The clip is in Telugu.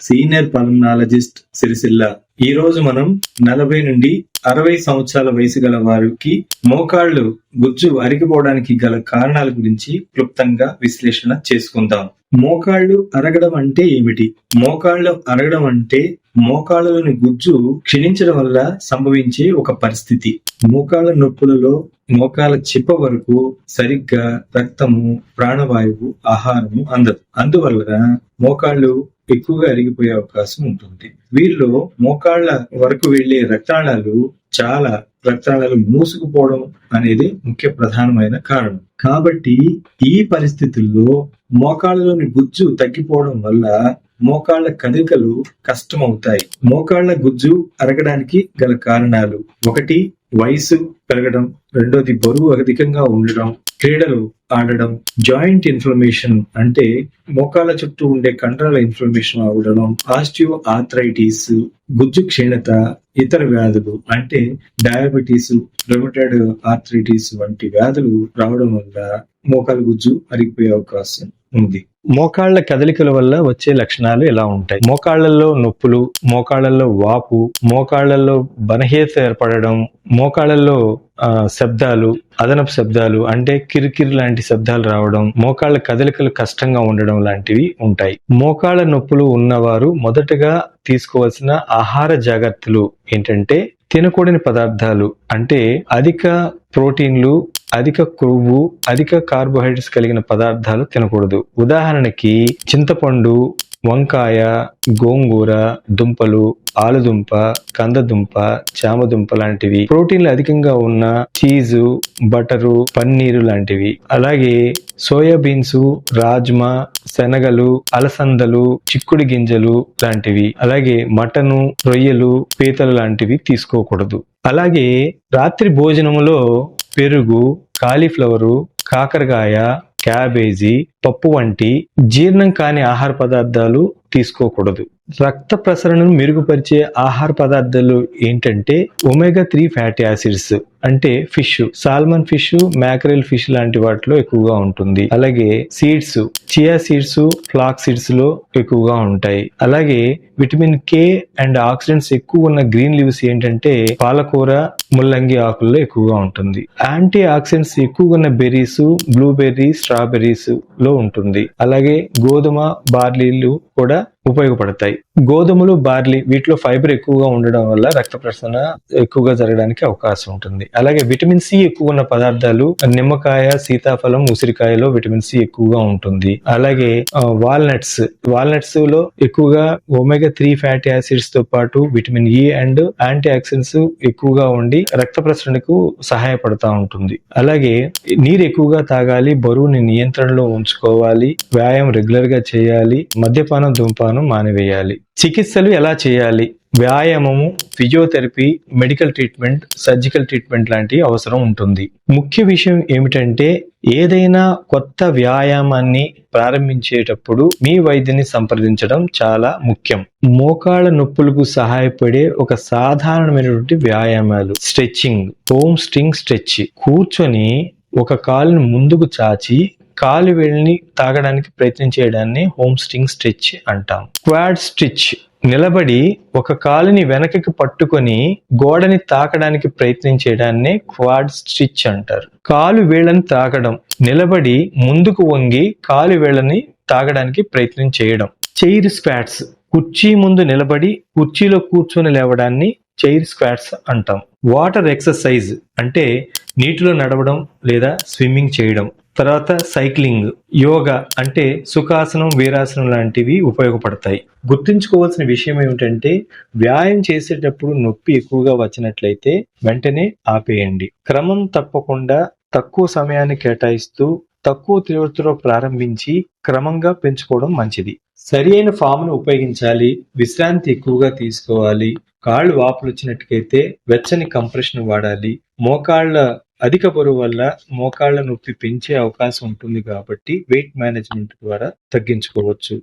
Senior pulmonologist Sircilla. ఈ రోజు మనం నలభై నుండి అరవై సంవత్సరాల వయసు గల వారికి మోకాళ్ళు గుజ్జు అరిగిపోవడానికి గల కారణాల గురించి క్లుప్తంగా విశ్లేషణ చేసుకుందాం. మోకాళ్ళు అరగడం అంటే ఏమిటి? మోకాళ్ళు అరగడం అంటే మోకాళ్ళలోని గుజ్జు క్షీణించడం వల్ల సంభవించే ఒక పరిస్థితి. మోకాళ్ళ నొప్పులలో మోకాల చిప్ప వరకు సరిగ్గా రక్తము ప్రాణవాయువు ఆహారము అందదు. అందువల్ల మోకాళ్ళు ఎక్కువగా అరిగిపోయే అవకాశం ఉంటుంది. వీరిలో మోకాళ్ళ వరకు వెళ్ళే రక్తాళాలు చాలా రక్తాళాలు మూసుకుపోవడం అనేది ముఖ్య ప్రధానమైన కారణం. కాబట్టి ఈ పరిస్థితుల్లో మోకాళ్ళలోని గుజ్జు తగ్గిపోవడం వల్ల మోకాళ్ళ కదలికలు కష్టమవుతాయి. మోకాళ్ళ గుజ్జు అరగడానికి గల కారణాలు ఒకటి వయసు పెరగడం రెండోది బరువు అధికంగా ఉండడం క్రీడలు ఆడడం జాయింట్ ఇన్ఫ్లమేషన్ అంటే మోకాల చుట్టూ ఉండే కండరాల ఇన్ఫ్లమేషన్ అవ్వడం ఆస్టియో ఆథ్రైటిస్ గుజ్జు క్షీణత ఇతర వ్యాధులు అంటే డయాబెటీస్ రొమటైడ్ ఆర్థరైటిస్ వంటి వ్యాధులు రావడం వల్ల మోకాలు గుజ్జు అరిగిపోయే అవకాశం ఉంది. మోకాళ్ళ కదలికల వల్ల వచ్చే లక్షణాలు ఎలా ఉంటాయి? మోకాళ్ళలో నొప్పులు మోకాళ్ళలో వాపు మోకాళ్ళలో బనహీత ఏర్పడడం మోకాళ్ళలో శబ్దాలు అదనపు శబ్దాలు అంటే కిరికిరి లాంటి శబ్దాలు రావడం మోకాళ్ళ కదలికలు కష్టంగా ఉండడం లాంటివి ఉంటాయి. మోకాళ్ళ నొప్పులు ఉన్నవారు మొదటగా తీసుకోవాల్సిన ఆహార జాగ్రత్తలు ఏంటంటే తినకూడని పదార్థాలు అంటే అధిక ప్రోటీన్లు అధిక కొవ్వు అధిక కార్బోహైడ్రేట్స్ కలిగిన పదార్థాలు తినకూడదు. ఉదాహరణకి చింతపండు వంకాయ గోంగూర దుంపలు ఆలుదుంప కందదుంప చామదుంప లాంటివి. ప్రోటీన్లు అధికంగా ఉన్న చీజు బటరు పన్నీరు లాంటివి. అలాగే సోయాబీన్స్ రాజ్మా శనగలు అలసందలు చిక్కుడు గింజలు లాంటివి. అలాగే మటను రొయ్యలు పీతలు లాంటివి తీసుకోకూడదు. అలాగే రాత్రి భోజనములో పెరుగు కాలీఫ్లవరు కాకరకాయ క్యాబేజీ పప్పు వంటి జీర్ణం కాని ఆహార పదార్థాలు తీసుకోకూడదు. రక్త ప్రసరణను మెరుగుపరిచే ఆహార పదార్థాలు ఏంటంటే ఒమేగా త్రీ ఫ్యాటీ యాసిడ్స్ అంటే fish salmon fish mackerel fish లాంటి వాటిలో ఎక్కువగా ఉంటుంది. అలాగే సీడ్స్ చియా సీడ్స్ ఫ్లాక్ సీడ్స్లో ఎక్కువగా ఉంటాయి. అలాగే విటమిన్ కే అండ్ ఆక్సిడెంట్స్ ఎక్కువ ఉన్న గ్రీన్ లీవ్స్ ఏంటంటే పాలకూర ముల్లంగి ఆకుల్లో ఎక్కువగా ఉంటుంది. యాంటీ ఆక్సిడెంట్స్ ఎక్కువగా ఉన్న బెర్రీస్ బ్లూబెర్రీ స్ట్రాబెర్రీస్లో ఉంటుంది. అలాగే గోధుమ బార్లీలు కూడా ఉపయోగపడతాయి. గోధుమలు బార్లీ వీటిలో ఫైబర్ ఎక్కువగా ఉండడం వల్ల రక్త ప్రసరణ ఎక్కువగా జరగడానికి అవకాశం ఉంటుంది. అలాగే విటమిన్ సి ఎక్కువ ఉన్న పదార్థాలు నిమ్మకాయ సీతాఫలం ఉసిరికాయలో విటమిన్ సి ఎక్కువగా ఉంటుంది. అలాగే వాల్నట్స్. వాల్నట్స్లో ఎక్కువగా ఒమేగా త్రీ ఫ్యాటీ యాసిడ్స్తో పాటు vitamin E and antioxidants ఎక్కువగా ఉండి రక్త ప్రసరణకు సహాయపడతా ఉంటుంది. అలాగే నీరు ఎక్కువగా తాగాలి బరువుని నియంత్రణలో ఉంచుకోవాలి వ్యాయామం రెగ్యులర్గా చేయాలి మద్యపానం ధూమపానం మానివేయాలి. చికిత్సలు ఎలా చేయాలి? వ్యాయామము physiotherapy medical treatment surgical treatment లాంటివి అవసరం ఉంటుంది. ముఖ్య విషయం ఏమిటంటే ఏదైనా కొత్త వ్యాయామాన్ని ప్రారంభించేటప్పుడు మీ వైద్యుని సంప్రదించడం చాలా ముఖ్యం. మోకాళ్ళ నొప్పులకు సహాయపడే ఒక సాధారణమైనటువంటి వ్యాయామాలు. Stretching hamstring stretch. కూర్చొని ఒక కాలును ముందుకు చాచి కాలి వేళ్ళని తాగడానికి ప్రయత్నం చేయడాన్ని హోమ్ స్ట్రింగ్ స్ట్రెచ్ అంటాం. క్వాడ్ స్టిచ్ నిలబడి ఒక కాలుని వెనకకి పట్టుకొని గోడని తాకడానికి ప్రయత్నం చేయడాన్ని క్వాడ్ స్టిచ్ అంటారు. కాలు వేళ్ళని తాకడం నిలబడి ముందుకు వంగి కాలు వేళ్ళని తాగడానికి ప్రయత్నం చేయడం. చైర్ స్క్వాట్స్ కుర్చీ ముందు నిలబడి కుర్చీలో కూర్చొని లేవడాన్ని చైర్ స్క్వాట్స్ అంటాం. వాటర్ ఎక్సర్సైజ్ అంటే నీటిలో నడవడం లేదా స్విమ్మింగ్ చేయడం. తర్వాత సైక్లింగ్ యోగా అంటే సుఖాసనం వీరాసనం లాంటివి ఉపయోగపడతాయి. గుర్తుంచుకోవాల్సిన విషయం ఏమిటంటే వ్యాయామం చేసేటప్పుడు నొప్పి ఎక్కువగా వచ్చినట్లయితే వెంటనే ఆపేయండి. క్రమం తప్పకుండా తక్కువ సమయాన్ని కేటాయిస్తూ తక్కువ తీవ్రతలో ప్రారంభించి క్రమంగా పెంచుకోవడం మంచిది. సరి అయిన ఫామ్ను ఉపయోగించాలి విశ్రాంతి ఎక్కువగా తీసుకోవాలి కాళ్ళు వాపులు వచ్చినట్టుకైతే వెచ్చని కంప్రెషన్ వాడాలి మోకాళ్ళ అధిక బరువు వల్ల మోకాళ్ళ నొప్పి పెంచే అవకాశం ఉంటుంది కాబట్టి వెయిట్ మేనేజ్మెంట్ ద్వారా తగ్గించుకోవచ్చు.